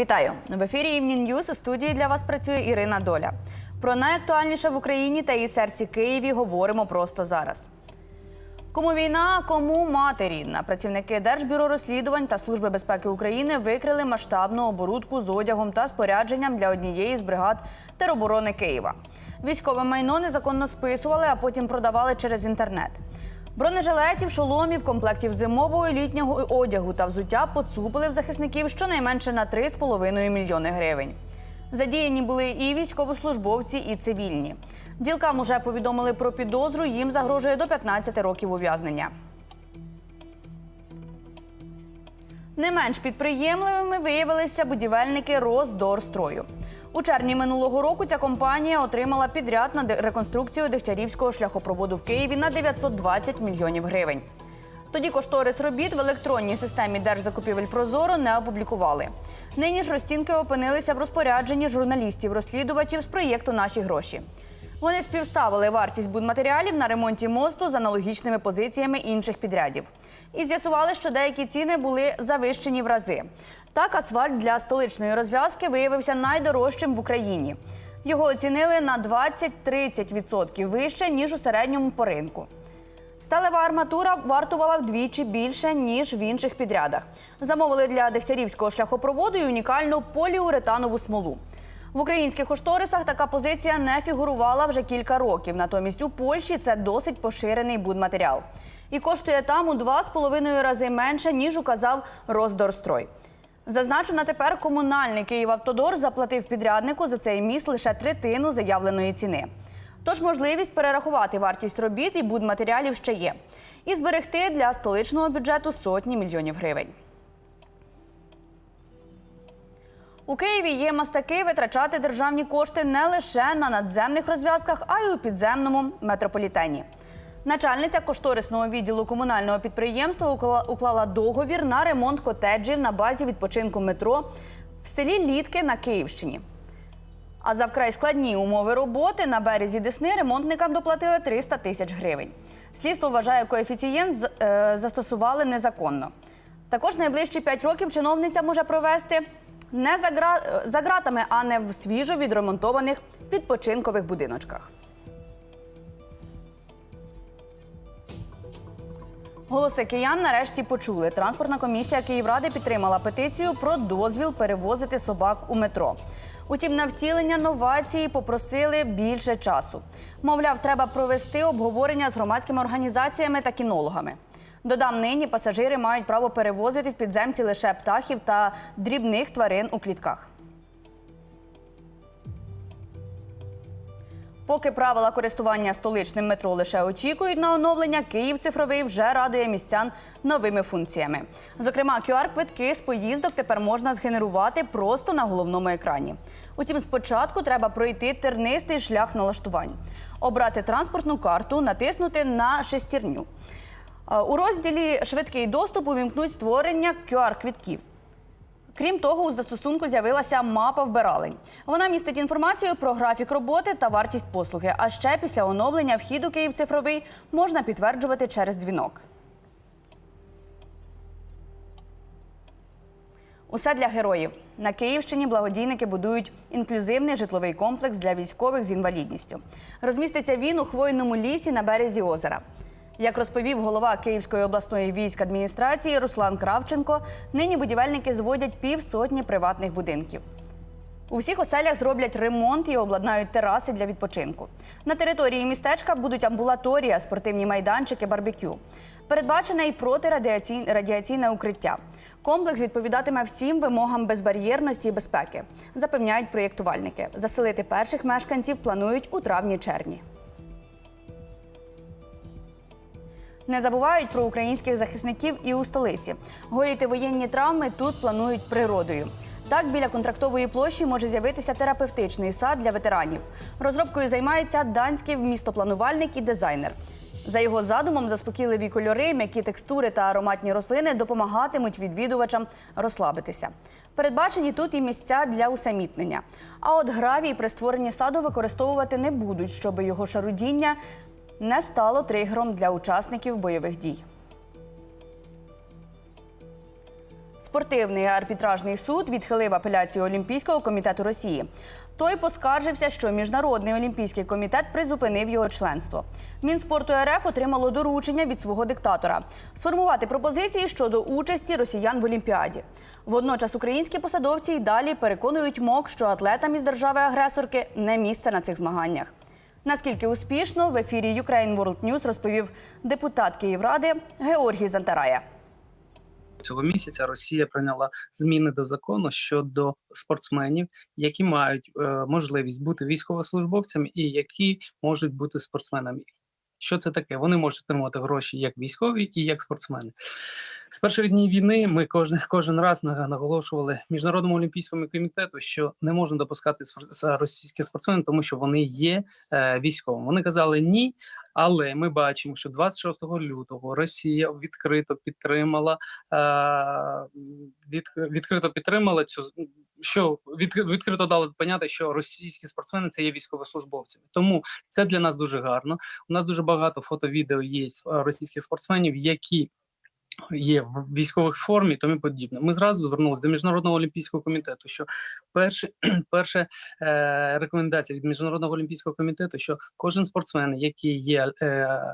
Вітаю в ефірі Evening News. У студії для вас працює Ірина Доля. Про найактуальніше в Україні та її серці Києві говоримо просто зараз. Кому війна, кому мати рідна. Працівники Держбюро розслідувань та Служби безпеки України викрили масштабну оборудку з одягом та спорядженням для однієї з бригад тероборони Києва. Військове майно незаконно списували, а потім продавали через інтернет. Бронежилетів, шоломів, комплектів зимового і літнього одягу та взуття поцупили в захисників щонайменше на 3,5 мільйони гривень. Задіяні були і військовослужбовці, і цивільні. Ділкам уже повідомили про підозру. Їм загрожує до 15 років ув'язнення. Не менш підприємливими виявилися будівельники Роздорстрою. У червні минулого року ця компанія отримала підряд на реконструкцію Дегтярівського шляхопроводу в Києві на 920 мільйонів гривень. Тоді кошторис робіт в електронній системі держзакупівель Прозоро не опублікували. Нині ж розцінки опинилися в розпорядженні журналістів-розслідувачів з проєкту Наші гроші. Вони співставили вартість будматеріалів на ремонті мосту з аналогічними позиціями інших підрядів. І з'ясували, що деякі ціни були завищені в рази. Так, асфальт для столичної розв'язки виявився найдорожчим в Україні. Його оцінили на 20-30% вище, ніж у середньому по ринку. Сталева арматура вартувала вдвічі більше, ніж в інших підрядах. Замовили для Дегтярівського шляхопроводу і унікальну поліуретанову смолу. В українських кошторисах така позиція не фігурувала вже кілька років. Натомість у Польщі це досить поширений будматеріал. І коштує там у два з половиною рази менше, ніж указав Роздорстрой. Зазначу, на тепер комунальний Київавтодор заплатив підряднику за цей міст лише третину заявленої ціни. Тож можливість перерахувати вартість робіт і будматеріалів ще є. І зберегти для столичного бюджету сотні мільйонів гривень. У Києві є мастаки витрачати державні кошти не лише на надземних розв'язках, а й у підземному метрополітені. Начальниця кошторисного відділу комунального підприємства уклала- договір на ремонт котеджів на базі відпочинку метро в селі Літки на Київщині. А за вкрай складні умови роботи на березі Десни ремонтникам доплатили 300 тисяч гривень. Слідство вважає, коефіцієнт е, застосували незаконно. Також найближчі 5 років чиновниця може провести не за, гра... за ґратами, а не в свіжо відремонтованих відпочинкових будиночках. Голоси киян нарешті почули. Транспортна комісія Київради підтримала петицію про дозвіл перевозити собак у метро. Утім, на втілення новації попросили більше часу. Мовляв, треба провести обговорення з громадськими організаціями та кінологами. Додам, нині пасажири мають право перевозити в підземці лише птахів та дрібних тварин у клітках. Поки правила користування столичним метро лише очікують на оновлення, Київ цифровий вже радує містян новими функціями. Зокрема, QR-квитки з поїздок тепер можна згенерувати просто на головному екрані. Утім, спочатку треба пройти тернистий шлях налаштувань, обрати транспортну карту, натиснути на шестірню. Е, У розділі Швидкий доступ увімкнуть створення QR-квитків. Крім того, у застосунку з'явилася мапа вбиралень. Вона містить інформацію про графік роботи та вартість послуги. А ще після оновлення вхід у Київ цифровий можна підтверджувати через дзвінок. Усе для героїв на Київщині. Благодійники будують інклюзивний житловий комплекс для військових з інвалідністю. Розміститься він у хвойному лісі на березі озера. Як розповів голова Київської обласної військ адміністрації Руслан Кравченко, нині будівельники зводять півсотні приватних будинків. У всіх оселях зроблять ремонт і обладнають тераси для відпочинку. На території містечка будуть амбулаторія, спортивні майданчики, барбекю. Передбачене і протирадіаційне радіаційне укриття. Комплекс відповідатиме всім вимогам безбар'єрності і безпеки, запевняють проєктувальники. Заселити перших мешканців планують у травні-червні. Не забувають про українських захисників і у столиці. Гоїти воєнні травми тут планують природою. Так, біля контрактової площі може з'явитися терапевтичний сад для ветеранів. Розробкою займається данський містопланувальник і дизайнер. За його задумом, заспокійливі кольори, м'які текстури та ароматні рослини допомагатимуть відвідувачам розслабитися. Передбачені тут і місця для усамітнення. А от гравій при створенні саду використовувати не будуть, щоб його шарудіння не стало тригером для учасників бойових дій. Спортивний арбітражний суд відхилив апеляцію Олімпійського комітету Росії. Той поскаржився, що міжнародний олімпійський комітет призупинив його членство. Мінспорту РФ отримало доручення від свого диктатора сформувати пропозиції щодо участі росіян в Олімпіаді. Водночас українські посадовці й далі переконують МОК, що атлетам із держави-агресорки не місце на цих змаганнях. Наскільки успішно в ефірі Ukraine World News розповів депутат Київради Георгій Зантарая. Цього місяця Росія прийняла зміни до закону щодо спортсменів, які мають е, можливість бути військовослужбовцями і які можуть бути спортсменами. Що це таке? Вони можуть отримувати гроші як військові і як спортсмени. З перших днів війни ми кожен кожен раз наголошували міжнародному олімпійському комітету, що не можна допускати російських спортсменів, тому що вони є е, військовими. Вони казали ні, але ми бачимо, що 26 лютого Росія відкрито підтримала е, від, відкрито підтримала цю що від, відкрито дали поняти, що російські спортсмени це є військовослужбовцями. Тому це для нас дуже гарно. У нас дуже багато фото-відео є е, російських спортсменів, які є в військових формі, тому подібне. Ми зразу звернулися до міжнародного олімпійського комітету. Що перше, перше е, рекомендація від міжнародного олімпійського комітету, що кожен спортсмен, який є. Е,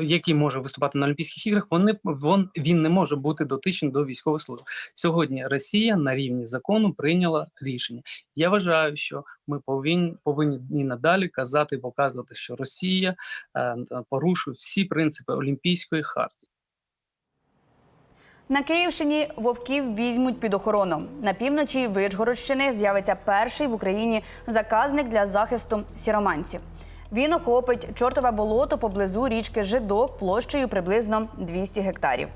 який може виступати на Олімпійських іграх, вони вон він не може бути дотичний до військової служби. Сьогодні Росія на рівні закону прийняла рішення. Я вважаю, що ми повинні повинні і надалі казати, і показувати, що Росія е, порушує всі принципи Олімпійської харти. На Київщині вовків візьмуть під охорону. На півночі Вишгородщини з'явиться перший в Україні заказник для захисту сіроманців. Він охопить чортове болото поблизу річки Жидок площею приблизно 200 гектарів.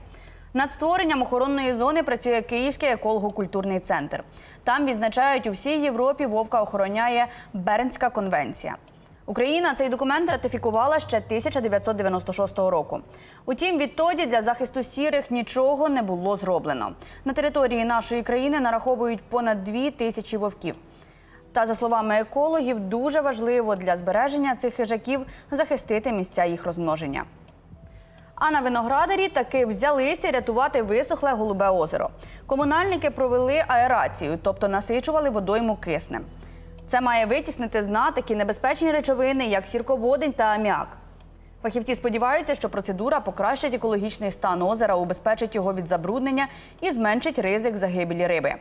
Над створенням охоронної зони працює Київський еколого-культурний центр. Там відзначають у всій Європі вовка охороняє Бернська конвенція. Україна цей документ ратифікувала ще 1996 року. Утім, відтоді для захисту сірих нічого не було зроблено. На території нашої країни нараховують понад дві тисячі вовків. Та за словами екологів, дуже важливо для збереження цих хижаків захистити місця їх розмноження. А на виноградарі таки взялися рятувати висохле голубе озеро. Комунальники провели аерацію, тобто насичували водойму киснем. Це має витіснити з дна такі небезпечні речовини, як сірководень та аміак. Фахівці сподіваються, що процедура покращить екологічний стан озера, убезпечить його від забруднення і зменшить ризик загибелі риби.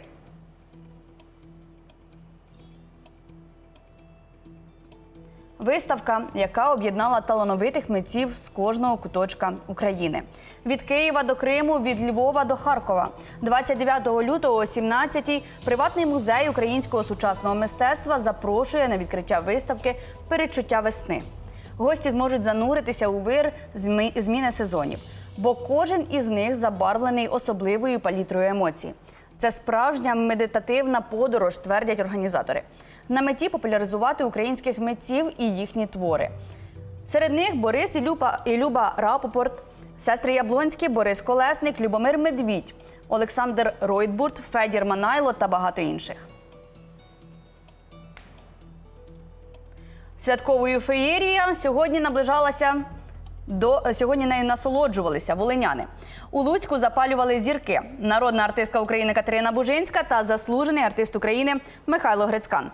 Виставка, яка об'єднала талановитих митців з кожного куточка України. Від Києва до Криму, від Львова до Харкова. 29 лютого о 17-й приватний музей українського сучасного мистецтва запрошує на відкриття виставки Передчуття весни. Гості зможуть зануритися у вир зміни сезонів, бо кожен із них забарвлений особливою палітрою емоцій. Це справжня медитативна подорож, твердять організатори. На меті популяризувати українських митців і їхні твори. Серед них Борис і Люба, і Люба Рапопорт, сестри Яблонські, Борис Колесник, Любомир Медвідь, Олександр Ройтбурт, Федір Манайло та багато інших. Святковою феєрія сьогодні наближалася до сьогодні нею насолоджувалися волиняни. У Луцьку запалювали зірки. Народна артистка України Катерина Бужинська та заслужений артист України Михайло Грицькан.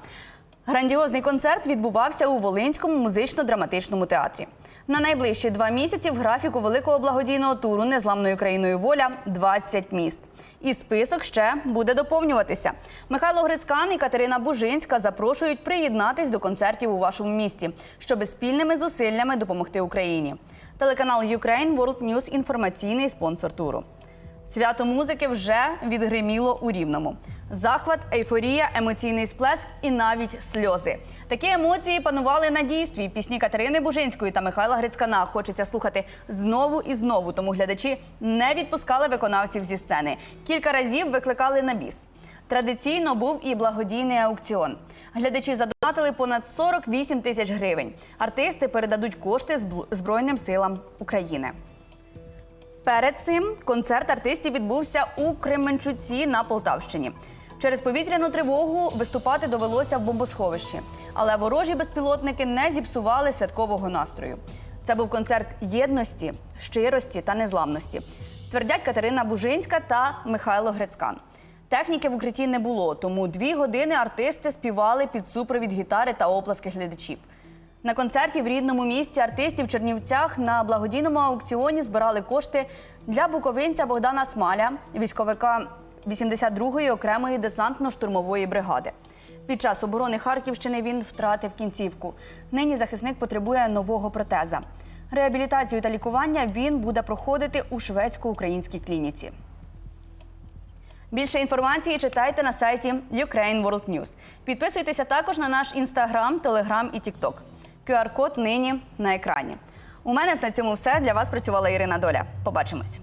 Грандіозний концерт відбувався у Волинському музично-драматичному театрі. На найближчі два місяці в графіку великого благодійного туру незламною країною воля 20 міст. І список ще буде доповнюватися. Михайло Грицькан і Катерина Бужинська запрошують приєднатись до концертів у вашому місті, щоб спільними зусиллями допомогти Україні. Телеканал Ukraine World News – інформаційний спонсор туру. Свято музики вже відгриміло у рівному. Захват, ейфорія, емоційний сплеск і навіть сльози. Такі емоції панували на дійстві. Пісні Катерини Бужинської та Михайла Грицькана хочеться слухати знову і знову. Тому глядачі не відпускали виконавців зі сцени. Кілька разів викликали на біс. Традиційно був і благодійний аукціон. Глядачі задонатили понад 48 тисяч гривень. Артисти передадуть кошти Збройним силам України. Перед цим концерт артистів відбувся у Кременчуці на Полтавщині. Через повітряну тривогу виступати довелося в бомбосховищі, але ворожі безпілотники не зіпсували святкового настрою. Це був концерт єдності, щирості та незламності. Твердять Катерина Бужинська та Михайло Грицькан. Техніки в укритті не було, тому дві години артисти співали під супровід гітари та оплески глядачів. На концерті в рідному місті артистів Чернівцях на благодійному аукціоні збирали кошти для буковинця Богдана Смаля, військовика 82-ї окремої десантно-штурмової бригади. Під час оборони Харківщини він втратив кінцівку. Нині захисник потребує нового протеза. Реабілітацію та лікування він буде проходити у шведсько-українській клініці. Більше інформації читайте на сайті Ukraine World News. Підписуйтеся також на наш інстаграм, телеграм і тікток. QR-код нині на екрані. У мене ж на цьому все. Для вас працювала Ірина Доля. Побачимось.